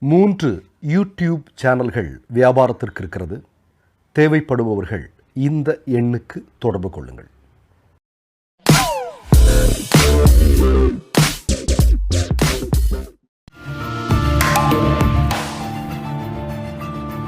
மூன்று யூடியூப் சேனல்கள் வியாபாரத்திற்கு இருக்கிறது. தேவைப்படுபவர்கள் இந்த எண்ணுக்கு தொடர்பு கொள்ளுங்கள்.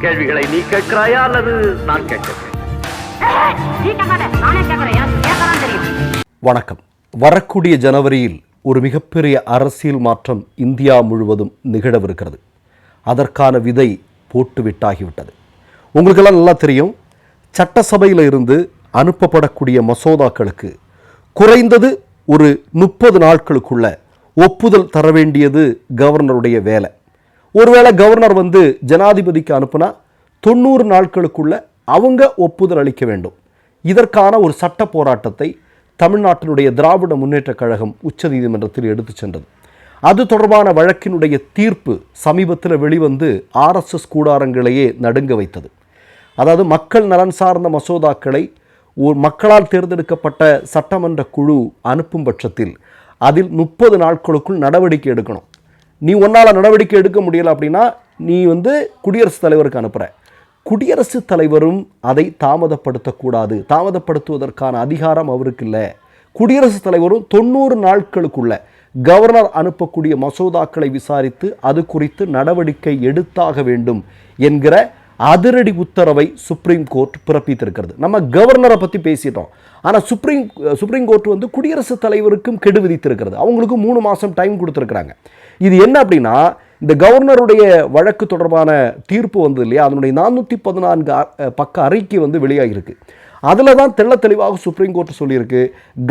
கேள்விகளை நீ கேட்கிறாயா அல்லது நான் கேட்கிறேன் வணக்கம். வரக்கூடிய ஜனவரியில் ஒரு மிகப்பெரிய அரசியல் மாற்றம் இந்தியா முழுவதும் நிகழவிருக்கிறது. அதற்கான விதை போட்டு விட்டாகிவிட்டது. உங்களுக்கெல்லாம் நல்லா தெரியும் சட்டசபையில் இருந்து அனுப்பப்படக்கூடிய மசோதாக்களுக்கு குறைந்தது ஒரு முப்பது நாட்களுக்குள்ள ஒப்புதல் தர வேண்டியது கவர்னருடைய வேலை. ஒருவேளை கவர்னர் வந்து ஜனாதிபதிக்கு அனுப்புனா தொண்ணூறு நாட்களுக்குள்ள அவங்க ஒப்புதல் அளிக்க வேண்டும். இதற்கான ஒரு சட்ட போராட்டத்தை தமிழ்நாட்டினுடைய திராவிட முன்னேற்றக் கழகம் உச்சநீதிமன்றத்தில் எடுத்து சென்றது. அது தொடர்பான வழக்கினுடைய தீர்ப்பு சமீபத்தில் வெளிவந்து ஆர்எஸ்எஸ் கூடாரங்களையே நடுங்க வைத்தது. அதாவது மக்கள் நலன் சார்ந்த மசோதாக்களை ஒரு மக்களால் தேர்ந்தெடுக்கப்பட்ட சட்டமன்ற குழு அனுப்பும் பட்சத்தில் அதில் முப்பது நாட்களுக்குள் நடவடிக்கை எடுக்கணும். நீ ஒன்றால் நடவடிக்கை எடுக்க முடியல அப்படின்னா நீ வந்து குடியரசுத் தலைவருக்கு அனுப்புகிற குடியரசுத் தலைவரும் அதை தாமதப்படுத்தக்கூடாது. தாமதப்படுத்துவதற்கான அதிகாரம் அவருக்கு இல்லை குடியரசுத் தலைவரும் தொண்ணூறு நாட்களுக்குள்ள கவர்னர் அனுப்பக்கூடிய மசோதாக்களை விசாரித்து அது குறித்து நடவடிக்கை எடுத்தாக வேண்டும் என்கிற அதிரடி உத்தரவை சுப்ரீம் கோர்ட் பிறப்பித்திருக்கிறது. நம்ம கவர்னரை பற்றி பேசிட்டோம். ஆனால் சுப்ரீம் சுப்ரீம் கோர்ட் வந்து குடியரசுத் தலைவருக்கும் கெடு விதித்திருக்கிறது. அவங்களுக்கு மூணு மாதம் டைம் கொடுத்துருக்குறாங்க. இது என்ன அப்படின்னா இந்த கவர்னருடைய வழக்கு தொடர்பான தீர்ப்பு வந்தது இல்லையா? அதனுடைய நானூற்றி பதினான்கு பக்க அறிக்கை வந்து வெளியாகிருக்கு அதில் தான் தெள்ள தெளிவாக சுப்ரீம் கோர்ட் சொல்லியிருக்கு.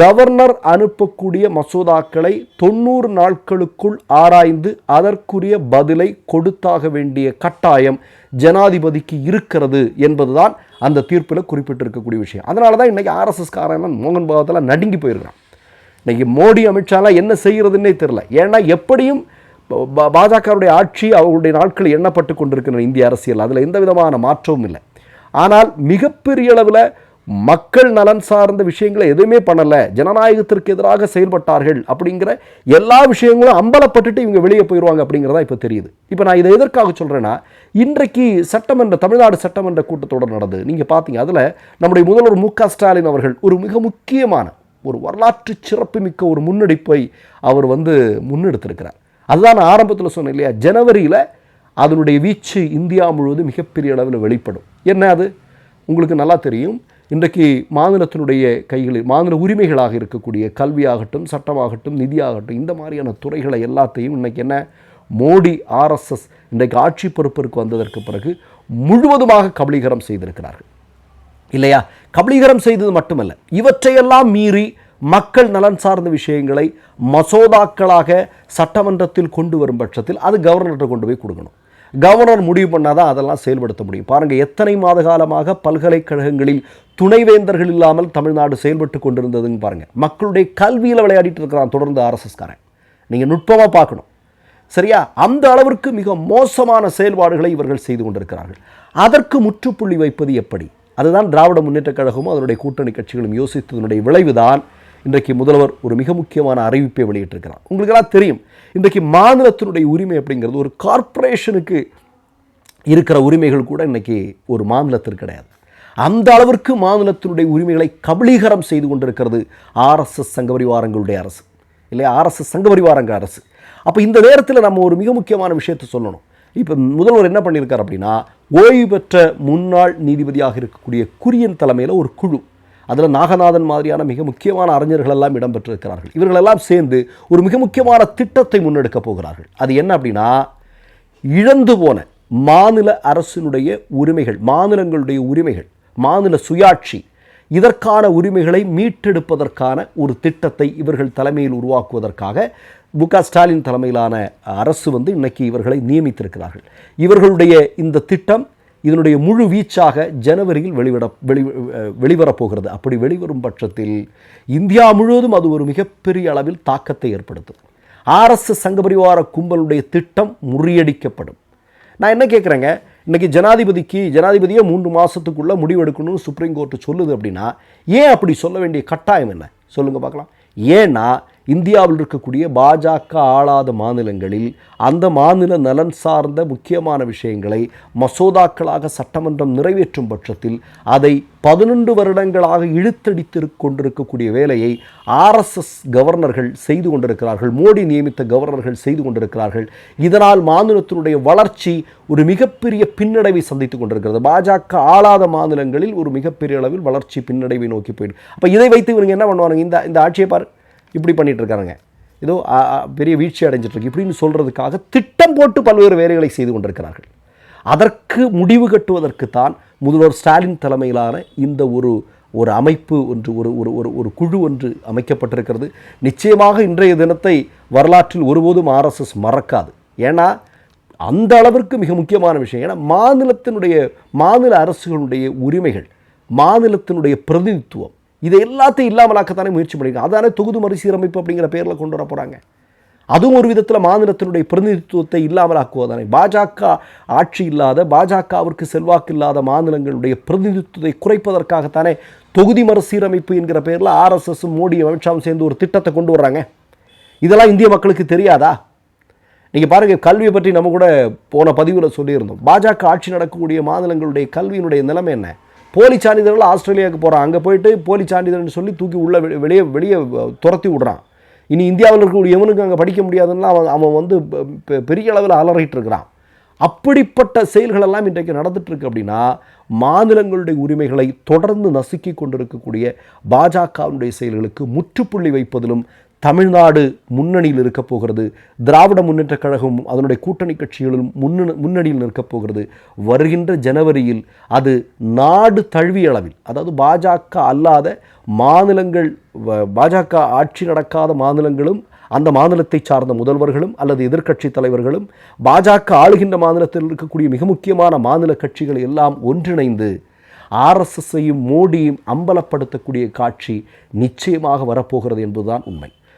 கவர்னர் அனுப்பக்கூடிய மசோதாக்களை தொண்ணூறு நாட்களுக்குள் ஆராய்ந்து அதற்குரிய பதிலை கொடுத்தாக வேண்டிய கட்டாயம் ஜனாதிபதிக்கு இருக்கிறது என்பதுதான் அந்த தீர்ப்பில் குறிப்பிட்டிருக்கக்கூடிய விஷயம். அதனால தான் இன்றைக்கி ஆர்எஸ்எஸ் காரன் மோகன் பகவத்தில் நடுங்கி போயிருக்கிறான். இன்றைக்கி மோடி அமித்ஷாலாம் என்ன செய்கிறதுன்னே தெரில ஏன்னா எப்படியும் பாஜகவுடைய ஆட்சி அவர்களுடைய நாட்கள் எண்ணப்பட்டு கொண்டிருக்கிற இந்திய அரசியல். அதில் எந்த விதமான மாற்றமும் இல்லை. ஆனால் மிகப்பெரிய அளவில் மக்கள் நலன் சார்ந்த விஷயங்களை எதுவுமே பண்ணலை ஜனநாயகத்திற்கு எதிராக செயல்பட்டார்கள் அப்படிங்கிற எல்லா விஷயங்களும் அம்பலப்பட்டுட்டு இவங்க வெளியே போயிடுவாங்க அப்படிங்கிறதா இப்போ தெரியுது. இப்போ நான் இதை எதற்காக சொல்கிறேன்னா இன்றைக்கு சட்டமன்ற தமிழ்நாடு சட்டமன்ற கூட்டத்தொடர் நடந்தது நீங்கள் பார்த்தீங்க அதில் நம்முடைய முதல்வர் மு க ஸ்டாலின் அவர்கள் ஒரு மிக முக்கியமான ஒரு வரலாற்று சிறப்புமிக்க ஒரு முன்னெடுப்பை அவர் வந்து முன்னெடுத்திருக்கிறார். அதுதான் நான் ஆரம்பத்தில் சொன்னேன் இல்லையா ஜனவரியில் அதனுடைய வீச்சு இந்தியா முழுவதும் மிகப்பெரிய அளவில் வெளிப்படும். என்ன அது? உங்களுக்கு நல்லா தெரியும் இன்றைக்கு மாநிலத்தினுடைய கைகளில் மாநில உரிமைகளாக இருக்கக்கூடிய கல்வியாகட்டும் சட்டமாகட்டும் நிதியாகட்டும் இந்த மாதிரியான துறைகளை எல்லாத்தையும் இன்னைக்கு என்ன? மோடி ஆர்எஸ்எஸ் இன்றைக்கு ஆட்சி பொறுப்பிற்கு வந்ததற்கு பிறகு முழுவதுமாக கபலீகரம் செய்திருக்கிறார்கள். இல்லையா? கபலீகரம் செய்தது மட்டுமல்ல இவற்றையெல்லாம் மீறி மக்கள் நலன் சார்ந்த விஷயங்களை மசோதாக்களாக சட்டமன்றத்தில் கொண்டு வரும் பட்சத்தில் அது கவர்னர்கிட்ட கொண்டு போய் கொடுக்கணும். கவர்னர் முடிவு பண்ணாதான் அதெல்லாம் செயல்படுத்த முடியும். பாருங்க எத்தனை மாத காலமாக பல்கலைக்கழகங்களில் துணைவேந்தர்கள் இல்லாமல் தமிழ்நாடு செயல்பட்டு கொண்டிருந்ததுன்னு பாருங்க. மக்களுடைய கல்வியில் விளையாடிட்டு இருக்கிறான் தொடர்ந்து ஆர்எஸ்எஸ்காரன். நீங்கள் நுட்பமாக பார்க்கணும். சரியா? அந்த அளவிற்கு மிக மோசமான செயல்பாடுகளை இவர்கள் செய்து கொண்டிருக்கிறார்கள். அதற்கு முற்றுப்புள்ளி வைப்பது எப்படி? அதுதான் திராவிட முன்னேற்றக் கழகமும் அதனுடைய கூட்டணி கட்சிகளும் யோசித்ததனுடைய விளைவுதான். இன்றைக்கு முதல்வர் ஒரு மிக முக்கியமான அறிவிப்பை வெளியிட்டிருக்கிறார். உங்களுக்கெல்லாம் தெரியும் இன்றைக்கு மாநிலத்தினுடைய உரிமை அப்படிங்கிறது ஒரு கார்ப்பரேஷனுக்கு இருக்கிற உரிமைகள் கூட இன்றைக்கி ஒரு மாநிலத்திற்கு கிடையாது. அந்த அளவிற்கு மாநிலத்தினுடைய உரிமைகளை கபலீகரம் செய்து கொண்டிருக்கிறது ஆர்எஸ்எஸ் சங்கபரிவாரங்களுடைய அரசு இல்லையா ஆர்எஸ்எஸ் சங்கபரிவாரங்க அரசு. அப்போ இந்த நேரத்தில் நம்ம ஒரு மிக முக்கியமான விஷயத்தை சொல்லணும். இப்போ முதல்வர் என்ன பண்ணியிருக்கார் அப்படின்னா ஓய்வு பெற்ற முன்னாள் நீதிபதியாக இருக்கக்கூடிய குரியன் தலைமையில் ஒரு குழு அதில் நாகநாதன் மாதிரியான மிக முக்கியமான அறிஞர்கள் எல்லாம் இடம்பெற்றிருக்கிறார்கள். இவர்களெல்லாம் சேர்ந்து ஒரு மிக முக்கியமான திட்டத்தை முன்னெடுக்கப் போகிறார்கள். அது என்ன அப்படின்னா இழந்து போன மாநில அரசினுடைய உரிமைகள் மாநிலங்களுடைய உரிமைகள் மாநில சுயாட்சி இதற்கான உரிமைகளை மீட்டெடுப்பதற்கான ஒரு திட்டத்தை இவர்கள் தலைமையில் உருவாக்குவதற்காக மு க ஸ்டாலின் தலைமையிலான அரசு வந்து இன்னைக்கு இவர்களை நியமித்திருக்கிறார்கள். இவர்களுடைய இந்த திட்டம் இதனுடைய முழு வீச்சாக ஜனவரியில் வெளிவிட வெளி வெளிவரப்போகிறது. அப்படி வெளிவரும் பட்சத்தில் இந்தியா முழுவதும் அது ஒரு மிகப்பெரிய அளவில் தாக்கத்தை ஏற்படுத்தும். ஆர்எஸ்எஸ் சங்கபரிவார கும்பலுடைய திட்டம் முறியடிக்கப்படும். நான் என்ன கேட்குறேங்க இன்னைக்கு ஜனாதிபதிக்கு ஜனாதிபதியே மூன்று மாதத்துக்குள்ளே முடிவெடுக்கணும்னு சுப்ரீம் கோர்ட்டு சொல்லுது அப்படின்னா ஏன் அப்படி சொல்ல வேண்டிய கட்டாயம் என்ன? சொல்லுங்கள் பார்க்கலாம். ஏன்னா இந்தியாவில் இருக்கக்கூடிய பாஜக ஆளாத மாநிலங்களில் அந்த மாநில நலன் சார்ந்த முக்கியமான விஷயங்களை மசோதாக்களாக சட்டமன்றம் நிறைவேற்றும் பட்சத்தில் அதை பதினொன்று வருடங்களாக இழுத்தடித்து கொண்டிருக்கக்கூடிய வேலையை ஆர்எஸ்எஸ் கவர்னர்கள் செய்து கொண்டிருக்கிறார்கள். மோடி நியமித்த கவர்னர்கள் செய்து கொண்டிருக்கிறார்கள். இதனால் மாநிலத்தினுடைய வளர்ச்சி ஒரு மிகப்பெரிய பின்னடைவை சந்தித்துக் கொண்டிருக்கிறது. பாஜக ஆளாத மாநிலங்களில் ஒரு மிகப்பெரிய அளவில் வளர்ச்சி பின்னடைவை நோக்கி போயிடும் அப்போ இதை வைத்து இவங்க என்ன பண்ணுவாங்க இந்த இந்த ஆட்சியை பாரு. இப்படி பண்ணிகிட்டு இருக்காங்க ஏதோ பெரிய வீழ்ச்சி அடைஞ்சிட்ருக்கு. இப்படின்னு சொல்கிறதுக்காக திட்டம் போட்டு பல்வேறு வேலைகளை செய்து கொண்டிருக்கிறார்கள். அதற்கு முடிவு கட்டுவதற்குத்தான் முதல்வர் ஸ்டாலின் தலைமையிலான இந்த ஒரு ஒரு அமைப்பு ஒன்று ஒரு ஒரு ஒரு ஒரு குழு ஒன்று அமைக்கப்பட்டிருக்கிறது. நிச்சயமாக இன்றைய தினத்தை வரலாற்றில் ஒருபோதும் ஆர்எஸ்எஸ் மறக்காது. ஏன்னா அந்த அளவிற்கு மிக முக்கியமான விஷயம். ஏன்னா மாநிலத்தினுடைய மாநில அரசுகளுடைய உரிமைகள் மாநிலத்தினுடைய பிரதிநிதித்துவம் இதை எல்லாத்தையும் இல்லாமலாக்கத்தானே முயற்சி பண்ணியிருக்காங்க. அதானே தொகுதி மறுசீரமைப்பு அப்படிங்கிற பேரில் கொண்டு வர போகிறாங்க அதுவும் ஒரு விதத்தில் மாநிலத்தினுடைய பிரதிநிதித்துவத்தை இல்லாமலாக்குவதானே. பாஜக ஆட்சி இல்லாத பாஜகவிற்கு செல்வாக்கு இல்லாத மாநிலங்களுடைய பிரதிநிதித்துவத்தை குறைப்பதற்காகத்தானே தொகுதி மறுசீரமைப்பு என்கிற பேரில் ஆர்எஸ்எஸும் மோடி அமித்ஷாவும் சேர்ந்து ஒரு திட்டத்தை கொண்டு வர்றாங்க. இதெல்லாம் இந்திய மக்களுக்கு தெரியாதா? நீங்கள் பாருங்கள் கல்வியை பற்றி நம்ம கூட போன பதிவில் சொல்லியிருந்தோம். பாஜக ஆட்சி நடக்கக்கூடிய மாநிலங்களுடைய கல்வியினுடைய நிலைமை என்ன? போலி சான்றிதழ்கள் ஆஸ்திரேலியாவுக்கு போகிறான் அங்கே போயிட்டு போலி சான்றிதழ்னு சொல்லி தூக்கி உள்ள வெளியே வெளியே துரத்தி விடுறான். இனி இந்தியாவில் இருக்கக்கூடிய எவனுக்கு அங்கே படிக்க முடியாதுன்னா அவன் அவன் வந்து பெரிய அளவில் அலறிட்டு இருக்கிறான். அப்படிப்பட்ட செயல்கள் எல்லாம் இன்றைக்கு நடந்துட்டுருக்கு அப்படின்னா மாநிலங்களுடைய உரிமைகளை தொடர்ந்து நசுக்கி கொண்டிருக்கக்கூடிய பாஜகவினுடைய செயல்களுக்கு முற்றுப்புள்ளி வைப்பதிலும் தமிழ்நாடு முன்னணியில் இருக்கப் போகிறது. திராவிட முன்னேற்றக் கழகமும் அதனுடைய கூட்டணி கட்சிகளும் முன்னணி முன்னணியில் நிற்கப் போகிறது. வருகின்ற ஜனவரியில் அது நாடு தழுவிய அளவில் அதாவது பாஜக அல்லாத மாநிலங்கள் வ- பாஜக ஆட்சி நடக்காத மாநிலங்களும் அந்த மாநிலத்தை சார்ந்த முதல்வர்களும் அல்லது எதிர்க்கட்சி தலைவர்களும் பாஜக ஆளுகின்ற மாநிலத்தில் இருக்கக்கூடிய மிக முக்கியமான மாநில கட்சிகள் எல்லாம் ஒன்றிணைந்து ஆர்எஸ்எஸ்ஸையும் மோடியும் அம்பலப்படுத்தக்கூடிய காட்சி நிச்சயமாக வரப்போகிறது என்பதுதான் உண்மை.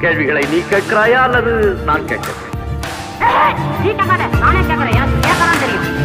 கேள்விகளை நீ கேட்கிறாயா அல்லது நான் கேட்கிறேன்? நானே கேட்கிறேன். தெரியும்?